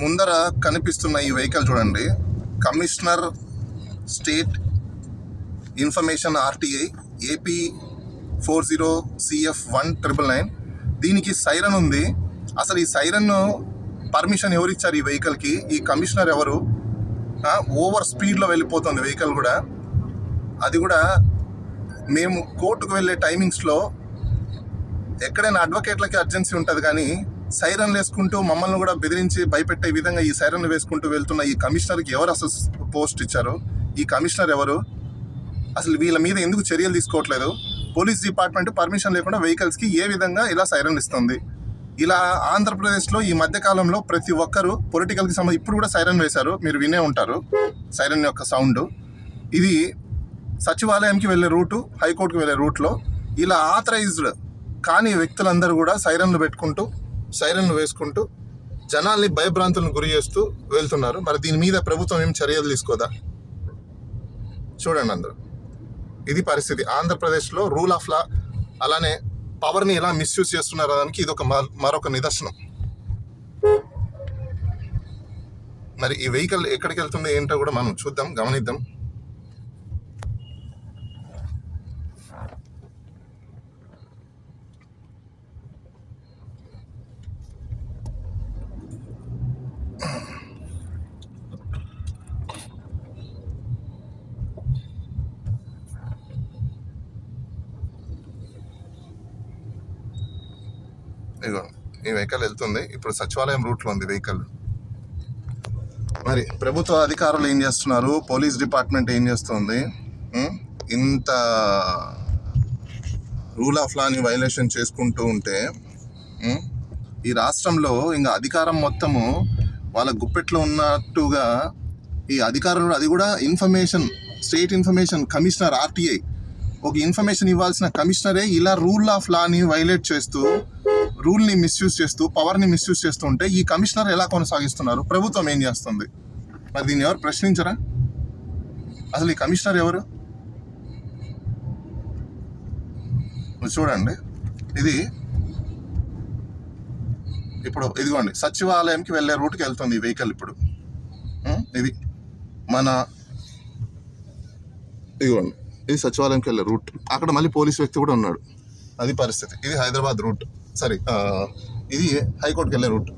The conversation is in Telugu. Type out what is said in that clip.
ముందర కనిపిస్తున్న ఈ వెహికల్ చూడండి. Commissioner state information RTI AP four zero CF one triple nine. దీనికి సైరన్ ఉంది. అసలు ఈ సైరన్ పర్మిషన్ ఎవరు ఇచ్చారు ఈ వెహికల్కి? ఈ కమిషనర్ ఎవరు? ఓవర్ స్పీడ్లో వెళ్ళిపోతుంది వెహికల్ కూడా. అది కూడా మేము కోర్టుకు వెళ్ళే టైమింగ్స్లో ఎక్కడైనా అడ్వకేట్లకి అర్జెన్సీ ఉంటుంది కానీ సైరన్ వేసుకుంటూ మమ్మల్ని కూడా బెదిరించి భయపెట్టే విధంగా ఈ సైరన్ వేసుకుంటూ వెళ్తున్న ఈ కమిషనర్కి ఎవరు అసలు పోస్ట్ ఇచ్చారు? ఈ కమిషనర్ ఎవరు? అసలు వీళ్ళ మీద ఎందుకు చర్యలు తీసుకోవట్లేదు? పోలీస్ డిపార్ట్మెంట్ పర్మిషన్ లేకుండా వెహికల్స్కి ఏ విధంగా ఇలా సైరన్ ఇస్తుంది? ఇలా ఆంధ్రప్రదేశ్లో ఈ మధ్యకాలంలో ప్రతి ఒక్కరు పొలిటికల్కి సంబంధించి ఇప్పుడు కూడా సైరన్ వేశారు. మీరు వినే ఉంటారు సైరన్ యొక్క సౌండ్. ఇది సచివాలయంకి వెళ్ళే రూటు హైకోర్టుకి వెళ్ళే రూట్లో ఇలా ఆథరైజ్డ్ కానీ వ్యక్తులందరూ కూడా సైరన్లు పెట్టుకుంటూ సైరన్లు వేసుకుంటూ జనాల్ని భయభ్రాంతులను గురి చేస్తూ వెళ్తున్నారు. మరి దీని మీద ప్రభుత్వం ఏం చర్యలు తీసుకోదా? చూడండి అందరూ. ఇది పరిస్థితి. ఆంధ్రప్రదేశ్లో రూల్ ఆఫ్ లా అలానే పవర్ని ఎలా మిస్యూజ్ చేస్తున్నారు దానికి ఇది ఒక మరొక నిదర్శనం. మరి ఈ వెహికల్ ఎక్కడికి వెళ్తుంది ఏంటో కూడా మనం చూద్దాం గమనిద్దాం. ఈ వెహికల్ వెళ్తుంది. ఇప్పుడు సచివాలయం రూట్లో ఉంది వెహికల్. మరి ప్రభుత్వ అధికారులు ఏం చేస్తున్నారు? పోలీస్ డిపార్ట్మెంట్ ఏం చేస్తుంది? ఇంత రూల్ ఆఫ్ లాని వైలేషన్ చేసుకుంటూ ఉంటే ఈ రాష్ట్రంలో ఇంకా అధికారం మొత్తము వాళ్ళ గుప్పెట్లో ఉన్నట్టుగా ఈ అధికారులు అది కూడా information state information commissioner RTI ఒక ఇన్ఫర్మేషన్ ఇవ్వాల్సిన కమిషనరే ఇలా రూల్ ఆఫ్ లాని వైలేట్ చేస్తూ రూల్ని మిస్యూజ్ చేస్తూ పవర్ని మిస్యూజ్ చేస్తూ ఉంటే ఈ కమిషనర్ ఎలా కొనసాగిస్తున్నారు? ప్రభుత్వం ఏం చేస్తుంది? మరి దీన్ని ఎవరు ప్రశ్నించరా? అసలు ఈ కమిషనర్ ఎవరు? చూడండి. ఇది ఇప్పుడు ఇదిగోండి సచివాలయంకి వెళ్ళే రూట్కి వెళ్తుంది ఈ వెహికల్ ఇప్పుడు. ఇది మన ఇదిగోండి ఇది సచివాలయంకి వెళ్ళే రూట్. అక్కడ మళ్ళీ పోలీస్ వ్యక్తి కూడా ఉన్నాడు. అది పరిస్థితి. ఇది హైదరాబాద్ రూట్. సారీ ఇది హైకోర్టుకి వెళ్ళే రూట్.